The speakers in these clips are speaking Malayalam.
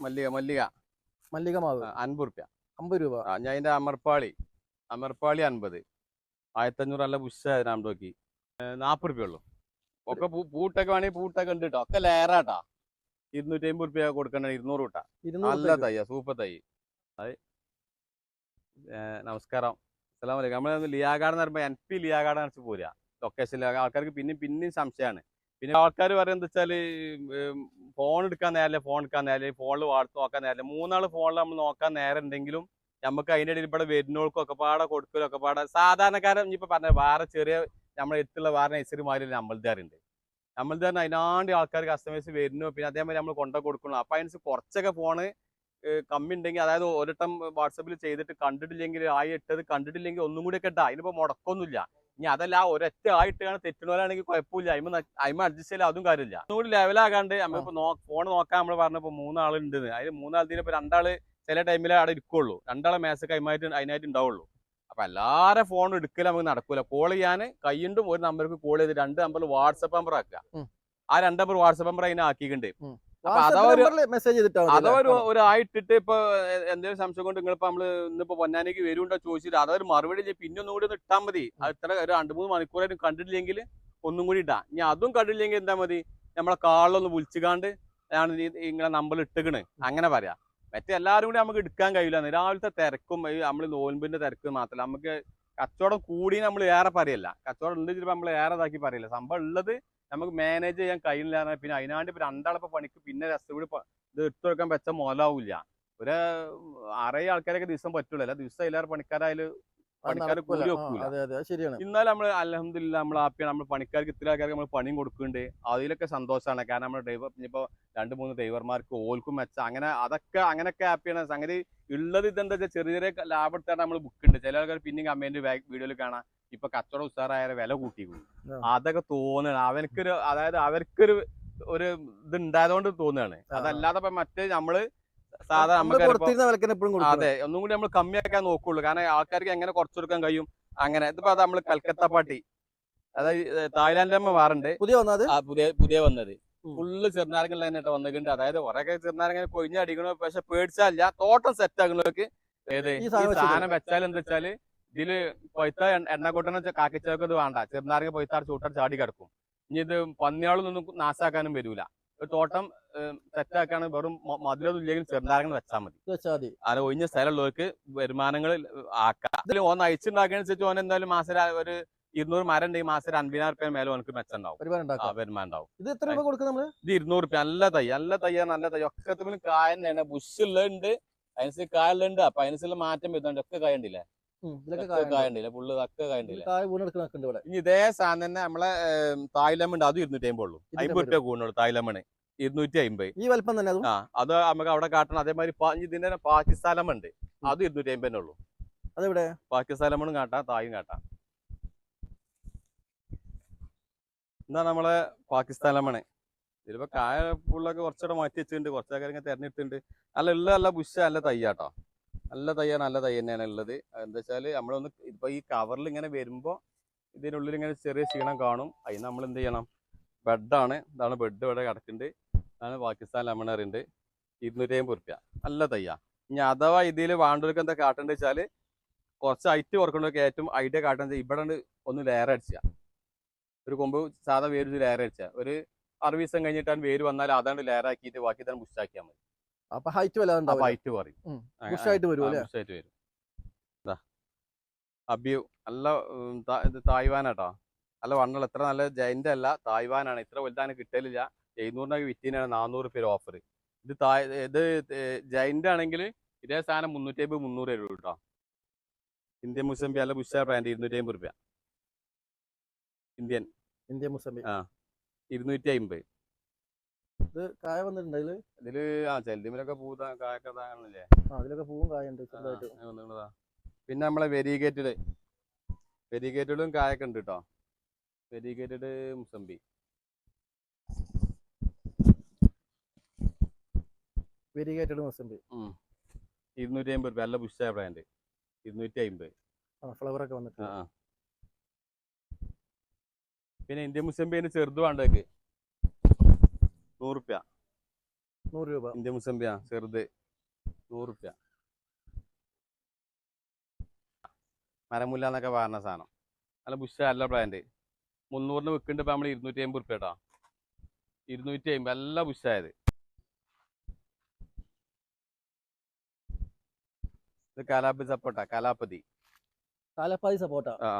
മല്ലിക മല്ലിക. മല്ലിക മാവ്. അൻപത് റുപ്യ. അമ്പത് രൂപ. ഞാൻ അതിന്റെ അമർപ്പാളി അമർപ്പാളി അൻപത്. ആയിരത്തഞ്ഞൂറ് നല്ല പുഷ നോക്കി നാൽപ്പത് റുപ്യ ഉള്ളു. ഒക്കെ പൂട്ടൊക്കെ വേണമെങ്കിൽ പൂട്ടൊക്കെ ഉണ്ട് കേട്ടോ ഒക്കെ ലേറാട്ടാ ഇരുന്നൂറ്റി അമ്പത് റുപ്യ കൊടുക്കണ ഇരുന്നൂറ് കൂട്ടാ. നല്ല. തയ്യ സൂപ്പർ തൈ അത് നമസ്കാരം. അസ്സലാമു അലൈക്കും. നമ്മൾ ലിയാഗാർഡ് എന്ന് പറയുമ്പോൾ എൻ പി ലിയാഗാർഡ് അടിച്ച് പോരുക ലൊക്കേഷനിൽ ആൾക്കാർക്ക് പിന്നെയും പിന്നെയും സംശയമാണ് പിന്നെ ആൾക്കാർ പറയുന്നത് വെച്ചാൽ ഫോൺ എടുക്കാൻ നേരല്ലേ ഫോൺ എടുക്കാൻ നേരല്ലേ ഫോണിൽ വാർത്ത നോക്കാൻ നേരല്ലേ. മൂന്നാൾ ഫോണിൽ നമ്മൾ നോക്കാൻ നേരം ഉണ്ടെങ്കിലും നമുക്ക് അതിന്റെ ഇടയിൽ ഇവിടെ വരുന്നവർക്കും ഒക്കെ പാടെ കൊടുക്കലും ഒക്കെ പാടെ. സാധാരണക്കാരൻ ഇനിയിപ്പോൾ പറഞ്ഞ വേറെ ചെറിയ നമ്മുടെ അടുത്തുള്ള വേറെ നഴ്സറിമാരിൽ നമ്മൾദാറുണ്ട് നമ്മൾദാറിന് അതിനാണ്ട് ആൾക്കാർ കസ്റ്റമേഴ്സ് വരുന്നു പിന്നെ അതേമാതിരി നമ്മൾ കൊണ്ടു കൊടുക്കണം അപ്പം അതിനനുസരിച്ച് കുറച്ചൊക്കെ ഫോണ് കമ്മി ഉണ്ടെങ്കിൽ അതായത് ഒരു ഒരിട്ടം വാട്സപ്പിൽ ചെയ്തിട്ട് കണ്ടിട്ടില്ലെങ്കിൽ ആയി ഇട്ടത് കണ്ടിട്ടില്ലെങ്കിൽ ഒന്നും കൂടി ഒക്കെ ഇട്ടാ അതിനിപ്പോൾ മുടക്കൊന്നുമില്ല. ഇനി അതല്ല ആ ഒരൊറ്റ ആയിട്ടാണ് തെറ്റുന്നവരാണെങ്കിൽ കുഴപ്പമില്ല. അയിമ അയിമ അഡ്ജസ്റ്റ് ചെയ്യാൻ അതും കാര്യമില്ല. ഒന്നുകൂടി ലെവലാകാണ്ട് നമ്മളിപ്പോ ഫോൺ നോക്കാൻ നമ്മൾ പറഞ്ഞപ്പോ മൂന്നാളുണ്ട് അതിൽ മൂന്നാളത്തിന് ഇപ്പൊ രണ്ടാൾ ചില ടൈമിൽ അവിടെ ഇരിക്കുള്ളൂ. രണ്ടാളെ മേസൊക്കെ അതിമായിട്ട് അതിനായിട്ട് ഉണ്ടാവുള്ളൂ. അപ്പൊ എല്ലാരെ ഫോൺ എടുക്കലും നമുക്ക് നടക്കൂല. കോൾ ചെയ്യാൻ കൈയുണ്ടും ഒരു നമ്പർക്ക് കോൾ ചെയ്ത് രണ്ട് നമ്പർ വാട്സപ്പ് നമ്പർ ആക്കുക. ആ രണ്ട് നമ്പർ വാട്സപ്പ് നമ്പർ അതിനെ ആക്കിയിട്ടുണ്ട് മെസ്സേജ് ചെയ്തിട്ടാണ് ഒരു ഇപ്പൊ എന്തെങ്കിലും സംശയം കൊണ്ട് നിങ്ങളിപ്പോ നമ്മൾ ഇന്നിപ്പോ പൊന്നാനിക്ക് വരുണ്ടോ ചോദിച്ചിട്ട് അതൊരു മറുപടി പിന്നെ ഒന്നും കൂടി ഒന്ന് ഇട്ടാൽ മതി. അത് ഇത്ര ഒരു രണ്ട് മൂന്ന് മണിക്കൂറായിട്ട് കണ്ടിട്ടില്ലെങ്കിൽ ഒന്നും കൂടി ഇട്ടാ ഇനി അതും കണ്ടില്ലെങ്കിൽ എന്താ മതി? നമ്മളെ കാളിലൊന്ന് വിളിച്ചുകാണ്ട് ആണ് നിങ്ങളെ നമ്പർ ഇട്ടുകണ് അങ്ങനെ പറയാം. മറ്റേ എല്ലാവരും കൂടി നമുക്ക് എടുക്കാൻ കഴിയില്ല. രാവിലത്തെ തിരക്കും നമ്മൾ നമ്മൾ നോൻപിന്റെ തിരക്ക് മാത്രമല്ല. നമുക്ക് കച്ചവടം കൂടി നമ്മൾ ഏറെ പറയല്ല. കച്ചവടം ഉണ്ട് ചിലപ്പോൾ നമ്മൾ ഏറെ ഇതാക്കി പറയില്ല. സംഭവം ഉള്ളത് നമുക്ക് മാനേജ് ചെയ്യാൻ കഴിയില്ല പിന്നെ അതിനാണ്ട് ഇപ്പൊ രണ്ടാളിപ്പോ പണിക്ക് പിന്നെ രസം കൂടി ഇത് എടുത്തു വെക്കാൻ വെച്ച മുതലാവില്ല ഒരു അറേ ആൾക്കാരൊക്കെ ദിവസം പറ്റുള്ളൂ അല്ല ദിവസം എല്ലാവരും പണിക്കാരായാലും ഇന്നാലും നമ്മൾ അലഹമില്ല നമ്മൾ ഹാപ്പിയാണ് നമ്മൾ പണിക്കാർക്ക് ഇത്ര ആൾക്കാർക്ക് നമ്മൾ പണിയും കൊടുക്കുന്നുണ്ട്. അതിലൊക്കെ സന്തോഷമാണ് കാരണം നമ്മുടെ ഡ്രൈവർ ഇപ്പൊ രണ്ട് മൂന്ന് ഡ്രൈവർമാർക്ക് ഓൽക്കും മെച്ച. അങ്ങനെ അതൊക്കെ അങ്ങനെയൊക്കെ ഹാപ്പിയാണ് സംഗതി ഉള്ളത് ഇതെന്താ വെച്ചാൽ ചെറിയ ചെറിയ ലാഭം എടുത്താണ് നമ്മൾ ബുക്ക് ഉണ്ട് ചില ആൾക്കാർ പിന്നെയും കമ്പനിന്റെ വീഡിയോയിൽ കാണാം. ഇപ്പൊ കച്ചവടം ഉസാറായ വില കൂട്ടിക്കും. അതൊക്കെ തോന്നണം. അവർക്കൊരു അതായത് അവർക്കൊരു ഒരു ഇത് ഉണ്ടായതുകൊണ്ട് തോന്നുകയാണ്. അതല്ലാതെ ഇപ്പൊ മറ്റേ നമ്മൾ സാധാരണ നമുക്ക് അതെ ഒന്നും കൂടി നമ്മൾ കമ്മിയാക്കാൻ നോക്കുള്ളൂ. കാരണം ആൾക്കാർക്ക് എങ്ങനെ കുറച്ചു കൊടുക്കാൻ കഴിയും? അങ്ങനെ. ഇതിപ്പോ അത് നമ്മൾ കൽക്കത്ത പാട്ടി. അതായത് തായ്ലാന്റ് അമ്മ മാറുണ്ട്. പുതിയ വന്നത്? പുതിയ പുതിയ വന്നത്. ഫുള്ള് ചെറുനാരങ്ങൾ തന്നെ വന്നിട്ടുണ്ട് അതായത് കുറെയൊക്കെ ചെറുനാരങ്ങൾ കൊഴിഞ്ഞടിക്കണോ പക്ഷെ പേടിച്ചാലില്ല. തോട്ടം സെറ്റ് ആകുന്നവർക്ക് ഏത്? ഈ സാധനം വെച്ചാൽ എന്താ വെച്ചാൽ ഇതിൽ പൊയ്ത്ത എണ്ണ കൊട്ടണ കാക്കിച്ചവർക്ക് ഇത് വേണ്ട. ചെറുനാരങ്ങ പൊയ്ത്താർ ചൂട്ടാർ ചാടി കിടക്കും. ഇനി ഇത് പന്നിയാളൊന്നും നാശാക്കാനും വരൂല. ഒരു തോട്ടം സെറ്റ് ആക്കാണ് വെറും മധുര ഇല്ലെങ്കിൽ ചെറുനാരങ്ങ വെച്ചാൽ മതി. വെച്ചാൽ മതി. അത് ഒഴിഞ്ഞ സ്ഥലമുള്ളവർക്ക് വരുമാനങ്ങൾ ആക്കാം. ഇതിൽ ഓൻ അയച്ചുണ്ടാക്കുന്നതിനനുസരിച്ച് ഓൻ എന്തായാലും മാസം ഒരു ഇരുന്നൂറ് മരം ഉണ്ടെങ്കിൽ മാസം ഒരു അൻപതിനായിരം റുപ്യ മേലെ ഓനക്ക് മെച്ചുണ്ടാവും. വരുമാനം ഉണ്ടാവും. ഇത് എത്ര രൂപ കൊടുക്കും നമ്മൾ? ഇത് ഇരുന്നൂറ് റുപ്യ. നല്ല തൈ നല്ല തയ്യ നല്ല തൈ ഒക്കെ കായ തന്നെയാണ്. ബുഷുള്ളുണ്ട് അതിനനുസരിച്ച് കായുള്ളുണ്ട് അപ്പൊ അതിനനുസരിച്ച് മാറ്റം വരുന്നുണ്ട്. ഒക്കെ കായ ഉണ്ടില്ലേ? ഇനി ഇതേ സാധനം തന്നെ നമ്മളെ തായ്ലമുണ്ട് അതും ഇരുന്നൂറ്റി അമ്പുള്ളൂ അമ്പത് റുപ്യ കൂടുന്നുള്ളൂ തായ്ലമണ് ഇരുന്നൂറ്റി അമ്പത് ഈ വലിപ്പം തന്നെ അതും? ആ അത് നമുക്ക് അവിടെ കാട്ടണം. അതേമാതിരി ഇതിന്റെ തന്നെ പാകിസ്ഥാൻ ഉണ്ട് അതും ഇരുന്നൂറ്റി അമ്പതിനെ ഉള്ളൂ. അതെവിടെ? പാകിസ്ഥാൻ ലെമണും കാട്ടാം തായും കാട്ടാം. എന്നാ നമ്മളെ പാകിസ്ഥാൻ ലെമണ് ഇതിലിപ്പോ കായ പുള്ളൊക്കെ കുറച്ചുകൂടെ മാറ്റി വെച്ചിട്ടുണ്ട്. കുറച്ചൊക്കെ ഇങ്ങനെ തെരഞ്ഞെടുത്തിട്ടുണ്ട്. നല്ല ഉള്ള നല്ല ബുഷ നല്ല തയ്യാട്ടോ. നല്ല തയ്യാണ് നല്ല തൈ തന്നെയാണ് ഉള്ളത്. എന്താ വെച്ചാൽ നമ്മളൊന്ന് ഇപ്പൊ ഈ കവറിൽ ഇങ്ങനെ വരുമ്പോ ഇതിനുള്ളിൽ ഇങ്ങനെ ചെറിയ ക്ഷീണം കാണും. അതിന് നമ്മൾ എന്ത് ചെയ്യണം ബെഡാണ് ഇതാണ് ബെഡ് ഇവിടെ കിടക്കുന്നുണ്ട് ഇതാണ് പാകിസ്ഥാൻ ലെമണറിന്റെ ഇരുന്നൂറ്റി അമ്പത് റുപ്യ. നല്ല തയ്യാ. ഇനി അഥവാ ഇതിൽ വാണ്ടവർക്ക് എന്താ കാട്ടേണ്ടത് വെച്ചാൽ കുറച്ച് ഐറ്റ് കുറക്കണമൊക്കെ ഏറ്റവും ഐഡിയ കാട്ടുന്നത് ഇവിടെ ഒന്ന് ലെയർ അടിച്ചാൽ ഒരു കൊമ്പ് സാധാ വേര് ലെയർ അടിച്ചാൽ ഒരു അറുപത് ദിവസം കഴിഞ്ഞിട്ടാണ് വേര് വന്നാൽ അതാണ് ലെയർ ആക്കിയിട്ട് ബാക്കി തന്നെ ബുഷാക്കിയാൽ മതി. അപ്പൊ ഹൈറ്റ് വല്ല ഹൈറ്റ് പറയും. ബുഷായിട്ട് വരും. ബുഷായിട്ട് അബ്യു നല്ല തായ്വാനാട്ടോ. നല്ല വണ്ണുള്ള ഇത്ര നല്ല ജയന്റ് അല്ല തായ്വാനാണ്. ഇത്ര വലുതാണ് കിട്ടലില്ല. എഴുന്നൂറിനൊക്കെ വിറ്റിനാണ് നാനൂറ് പേര് ഓഫർ ഇത് താ ഇത് ജൈന്റ് ആണെങ്കിൽ ഇതേ സാധനം മുന്നൂറ്റി അമ്പത് മുന്നൂറ് രൂപ കേട്ടോ. ഇന്ത്യൻ മുസംബി അല്ല ബുഷ ബ്രാൻഡ് ഇരുന്നൂറ്റി അമ്പത് രൂപ ഇന്ത്യൻ. ഇന്ത്യൻ മുസംബി ഇരുന്നൂറ്റി അമ്പത് ഇത് കായ വന്നിട്ടുണ്ട് അതിൽ? ഇതിൽ ആ ചെലതിമിലൊക്കെ പൂത കായൊക്കെ താങ്ങണല്ലേ ആ അതിലൊക്കെ പൂവും കായുണ്ട് പിന്നെ നമ്മളെ വെരിഗേറ്റഡ്. വെരിഗേറ്റഡും കായൊക്കെ ഉണ്ട് കേട്ടോ. വെരിഗേറ്റഡ് മുസംബി വെരിഗേറ്റഡ് മുസംബി ഇരുന്നൂറ്റി അമ്പത് രൂപ. നല്ല ബുഷ ബ്രാൻഡ്. ഇരുന്നൂറ്റി അമ്പത് ആ ഫ്ലവർ ഒക്കെ വന്നിട്ട് ആ. പിന്നെ ഇന്ത്യൻ മുസ്ലിം അതിന് ചെറുത് വേണ്ടേക്ക് നൂറുപ്യ. നൂറ് രൂപ. ഇന്ത്യൻ മുസ്ലിം പേ ചെറുത്. നൂറ് റുപ്യ മരമുല്ല എന്നൊക്കെ പറഞ്ഞ സാധനം. നല്ല ബുഷ അല്ല ബ്രാൻഡ്. മുന്നൂറിന് വിൽക്കുന്നുണ്ട് ഇപ്പൊ നമ്മൾ ഇരുന്നൂറ്റി അമ്പത് റുപ്യ കേട്ടോ ഇരുന്നൂറ്റി അമ്പത് നല്ല ബുഷായത് ഇത് കാലാപ്പി സപ്പോട്ട കാലാപ്പതി കാലപ്പാതി സപ്പോർട്ടാ? ആ.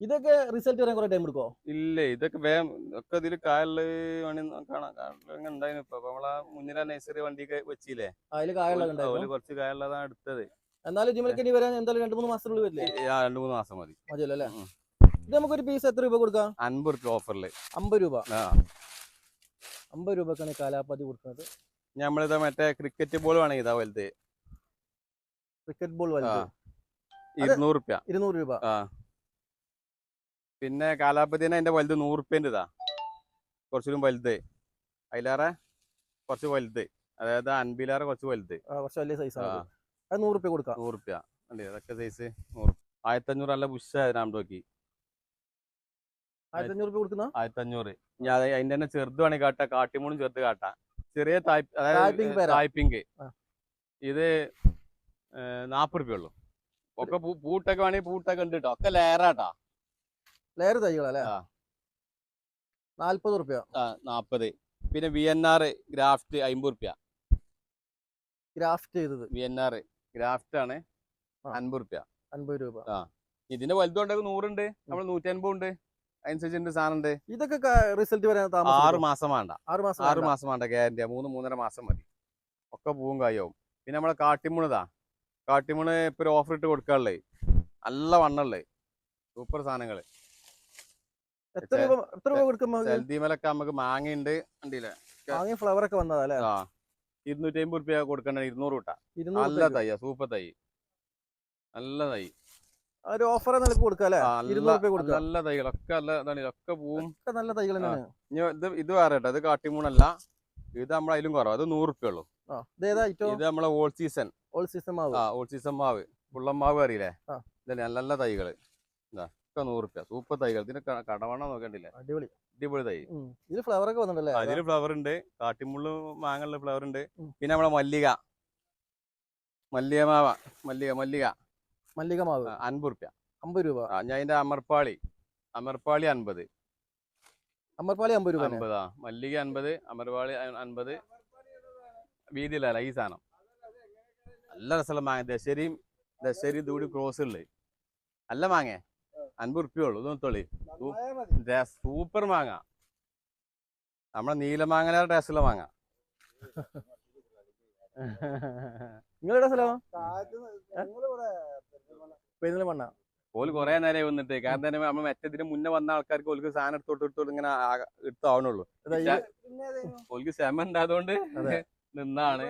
ഇതൊക്കെ റിസൾട്ട് വരാൻ കുറെ ടൈം എടുക്കോ ഇല്ലേ ഇതൊക്കെ വേഗം ഒക്കെ ഇതിൽ കായലിൽ പണി കാണാം. കായലിൽ ഉണ്ടായിരുന്നു ഇപ്പൊ. നമ്മളെ മുന്നിലെ നഴ്സറി വണ്ടിയൊക്കെ വെച്ചില്ലേ? അതിൽ ഉണ്ടായിരുന്നു. കുറച്ച് കായലുള്ളതാണ് എടുത്തത്. എന്നാലും ജിമ്മിലേക്ക് ഇനി വരാൻ എന്തായാലും രണ്ട് മൂന്ന് മാസത്തിനുള്ളിൽ വരില്ലേ? രണ്ടു മൂന്ന് മാസം മതി. മതിയല്ലോ? അല്ലേ. ഇത് നമുക്കൊരു പീസ് എത്ര രൂപ കൊടുക്കാം? അൻപത് രൂപ ഓഫറിൽ അമ്പത് രൂപ? അമ്പത് രൂപക്കാണ് കാലാപ്പാതി കൊടുക്കുന്നത്. നമ്മളിതാ മറ്റേ ക്രിക്കറ്റ് ബോൾ വേണമെങ്കിൽ ഇതാ വലുത്. ക്രിക്കറ്റ് ബോൾ വലുത്. ഇരുന്നൂറ് രൂപ ഇരുന്നൂറ് രൂപ. പിന്നെ കാലാപതിന അതിന്റെ വലുത് നൂറ് റുപ്യന്റെ ഇതാ. കുറച്ചുകൂടി വലുത്. അതിലേറെ കുറച്ച് വലുത്. അതായത് അൻപിലേറെ കുറച്ച് വലുത്. കുറച്ച് വലിയ സൈസ് ആണ് അത്. അത് നൂറ് രൂപ കൊടുക്കാം. നൂറ് റുപ്യ. അല്ലേ? അതൊക്കെ സൈസ് നൂറ്. ആയിരത്തഞ്ഞൂറ് നല്ല ബുഷായ രാംഡോക്കി ആയിരത്തഞ്ഞൂറ് രൂപ കൊടുക്കുന്ന? ആയിരത്തഞ്ഞൂറ്. ഞാൻ അത് അതിന്റെ തന്നെ ചെറുത് വേണേ കാട്ടാ. കാട്ടിമൂണും ചെറുത് കാട്ടാ. ചെറിയ തായ്- തായ്പിങ് അതായത് തായ്പിങ് ഇത് നാപ്പത് റുപ്യ ഉള്ളു ഒക്കെ പൂട്ടൊക്കെ വേണമെങ്കിൽ പൂട്ടൊക്കെ ഉണ്ട് കേട്ടോ ഒക്കെ ലെയറാട്ടാ. ലെയർ തൈകളല്ലേ. നാല്പത് റുപ്യ. ആ നാപ്പത്. പിന്നെ വി എൻ ആർ ഗ്രാഫ്റ്റ് അമ്പത് റുപ്യ. ഗ്രാഫ്റ്റ് ചെയ്തത്. വി എൻ ആർ ഗ്രാഫ്റ്റ് ആണ്. അൻപത് റുപ്യ. അൻപത് രൂപ. ആ. ഇതിന്റെ വലുതുണ്ടെങ്കിൽ നൂറുണ്ട്. നമ്മൾ നൂറ്റി അൻപത് ഉണ്ട് അതിനനുസരിച്ച് സാധനം ഉണ്ട് ഇതൊക്കെ റിസൾട്ട് വരാൻ ആറ് മാസം വേണ്ട. ആറ് മാസം ആറ്. മാസം വേണ്ട. ഗ്യാരണ്ടിയാ മൂന്ന് മൂന്നര മാസം മതി. ഒക്കെ പൂവും കായാവും പിന്നെ നമ്മളെ കാട്ടിമുണിതാ കാട്ടിമുണ് ഇപ്പൊ ഒരു ഓഫർ ഇട്ട് കൊടുക്കാനുള്ളേ. നല്ല വണ്ണല്ലേ സൂപ്പർ സാധനങ്ങൾ. സെൽദിമലൊക്കെ നമുക്ക്? മാങ്ങയുണ്ട്. കണ്ടില്ലേ? വാങ്ങിയ ഫ്ലവർ ഒക്കെ വന്നതല്ലേ? ആ. ഇരുന്നൂറ്റി അമ്പത് റുപ്യ കൊടുക്കണ്ട? ഇരുന്നൂറ് കൂട്ടാ. നല്ല തൈ സൂപ്പർ തൈ. നല്ല തൈ. ഒരു ഓഫർ നിലയ്ക്ക് നല്ല തൈകളൊക്കെ നല്ല ഇതാണ്. ഇതൊക്കെ പൂവും. ഒക്കെ നല്ല തൈകൾ ഇത് ഇത് വേറെ കേട്ടോ ഇത് കാട്ടിമൂണല്ല. ഇത് നമ്മളതിലും കുറവ്. അത് നൂറ് റുപ്യ ഉള്ളൂ. ഇത് നമ്മളെ ഓൾ സീസൺ. ഓൾ സീസൺ മാവ്. ആ ഓൾ സീസൺ മാവ്. പുള്ളം മാവ് അറിയില്ലേ ഇതല്ലേ നല്ല നല്ല തൈകൾ. ഒക്കെ നൂറ് റുപ്യ സൂപ്പർ തൈകൾ. ഇതിന് കടവണ കടവണ്ണം നോക്കണ്ടില്ലേ? അടിപൊളി. അടിപൊളി തൈ. ഇതിൽ ഫ്ലവർ ഒക്കെ വന്നിട്ടല്ലേ അതിൽ ഫ്ലവർ ഉണ്ട്. കാട്ടിമുള്ളു മാങ്ങുള്ള ഫ്ലവർ ഉണ്ട്. പിന്നെ നമ്മളെ മല്ലിക. മല്ലിക മാവ. മല്ലിക മല്ലിക. മല്ലിക മാവ്. അൻപത് റുപ്യ അമ്പത് രൂപ. ഞാൻ അതിന്റെ അമർപ്പാളി. അമർപ്പാളി അൻപത്. അമർപ്പാളി അമ്പത് രൂപ അമ്പതാ മല്ലിക അൻപത് അമർവാളി അ- അൻപത്. വീതിയിലല്ല ഈ സാധനം. നല്ല രസമുള്ള മാങ്ങ. ദശരിയും ദശരി ഇതുകൂടി ക്രോസ് ഉള്ളത് അല്ല മാങ്ങ? അൻപത് ഉറുപ്പ്യ ഉള്ളൂ. ഇത് തൊളി. സൂപ്പർ മാങ്ങ. നമ്മളെ നീലമാങ്ങലേറെ ടേസ്റ്റുള്ള മാങ്ങ. നിങ്ങളുടെ സ്ഥലം? പെരിന്തൽമണ്ണ. ഓൽ കുറെ നേരം വന്നിട്ട്. കാരണം തന്നെ നമ്മൾ മറ്റേതിന് മുന്നേ വന്ന ആൾക്കാർക്ക് ഓൽക്ക് സാധനം എടുത്തോട്ട് എടുത്തോട്ട് ഇങ്ങനെ എടുത്താവണുള്ളൂ. ഓൽക്ക് ക്ഷമ ഉണ്ടായതുകൊണ്ട് നിന്നാണ്.